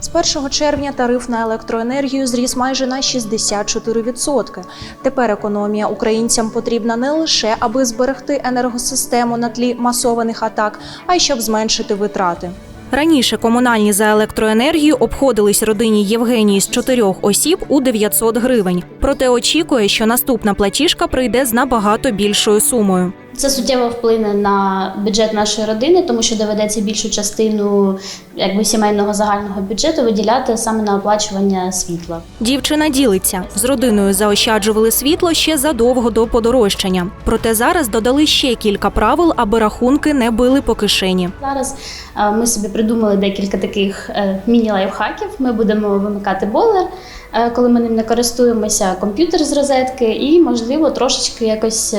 З 1 червня тариф на електроенергію зріс майже на 64%. Тепер економія українцям потрібна не лише аби зберегти енергосистему на тлі масованих атак, а й щоб зменшити витрати. Раніше комунальні за електроенергію обходились родині Євгенії з чотирьох осіб у 900 гривень. Проте очікує, що наступна платіжка прийде з набагато більшою сумою. Це суттєво вплине на бюджет нашої родини, тому що доведеться більшу частину якби сімейного загального бюджету виділяти саме на оплачування світла. Дівчина ділиться з родиною заощаджували світло ще задовго до подорожчання. Проте зараз додали ще кілька правил, аби рахунки не били по кишені. Зараз е, ми собі придумали декілька таких е, міні-лайфхаків. Ми будемо вимикати бойлер, е, коли ми ним не користуємося, комп'ютер з розетки, і можливо трошечки якось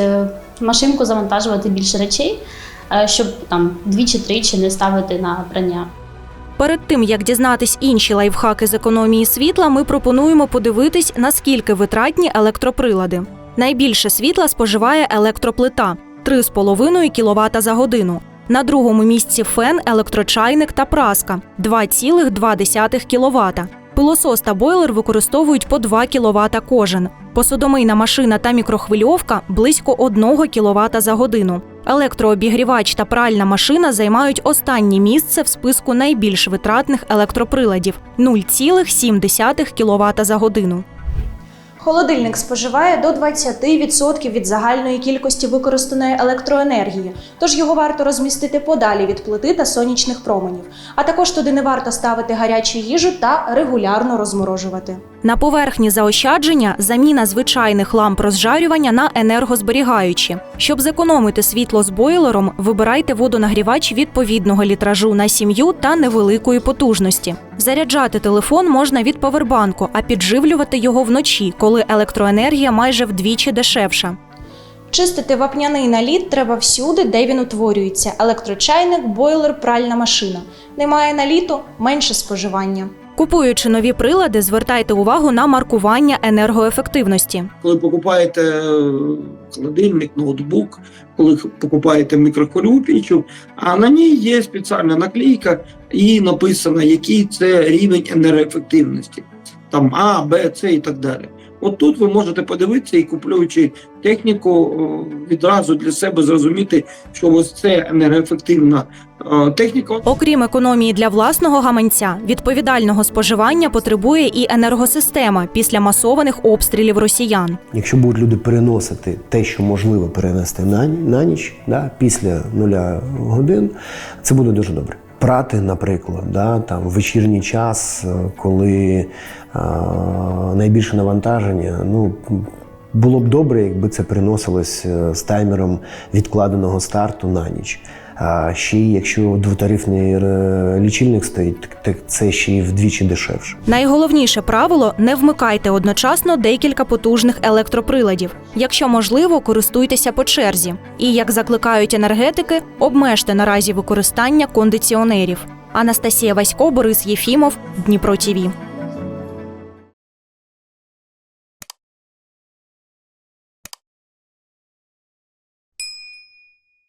машинку завантажувати більше речей, е, щоб там двічі-тричі не ставити на прання. Перед тим як дізнатись інші лайфхаки з економії світла, ми пропонуємо подивитись, наскільки витратні електроприлади. Найбільше світла споживає електроплита 3,5 кВт за годину. На другому місці фен, електрочайник та праска 2,2 кВт. Пилосос та бойлер використовують по 2 кВт кожен. Посудомийна машина та мікрохвильовка близько 1 кВт за годину. Електрообігрівач та пральна машина займають останнє місце в списку найбільш витратних електроприладів 0,7 кВт за годину. Холодильник споживає до 20% від загальної кількості використаної електроенергії, тож його варто розмістити подалі від плити та сонячних променів. А також туди не варто ставити гарячу їжу та регулярно розморожувати. На поверхні заощадження заміна звичайних ламп розжарювання на енергозберігаючі. Щоб зекономити світло з бойлером, вибирайте водонагрівач відповідного літражу на сім'ю та невеликої потужності. Заряджати телефон можна від павербанку, а підживлювати його вночі, коли електроенергія майже вдвічі дешевша. Чистити вапняний наліт треба всюди, де він утворюється: електрочайник, бойлер, пральна машина. Немає наліту менше споживання. Купуючи нові прилади, звертайте увагу на маркування енергоефективності. коли покупаєте е, холодильник, ноутбук, коли покупаєте мікрохвильову пічу, а на ній є спеціальна наклейка і написано, який це рівень енергоефективності. Там А, Б, С і так далі. От тут ви можете подивитися і купуючи техніку, відразу для себе зрозуміти, що ось це енергоефективна е, техніка. Окрім економії для власного гаманця, відповідального споживання потребує і енергосистема після масованих обстрілів росіян. Якщо будуть люди переносити те, що можливо перенести на, на ніч, да, після нуля годин, це буде дуже добре. Прати, наприклад, да, там, в вечірній час, е, коли а, найбільше навантаження, ну, було б добре, якби це переносилось е, з таймером відкладеного старту на ніч. А ще якщо двотарифний е, лічильник стоїть, так це ще й вдвічі дешевше. Найголовніше правило не вмикайте одночасно декілька потужних електроприладів. Якщо можливо, користуйтеся по черзі. І як закликають енергетики, обмежте наразі використання кондиціонерів. Анастасія Васько, Борис Єфімов, Дніпро ТІВІ.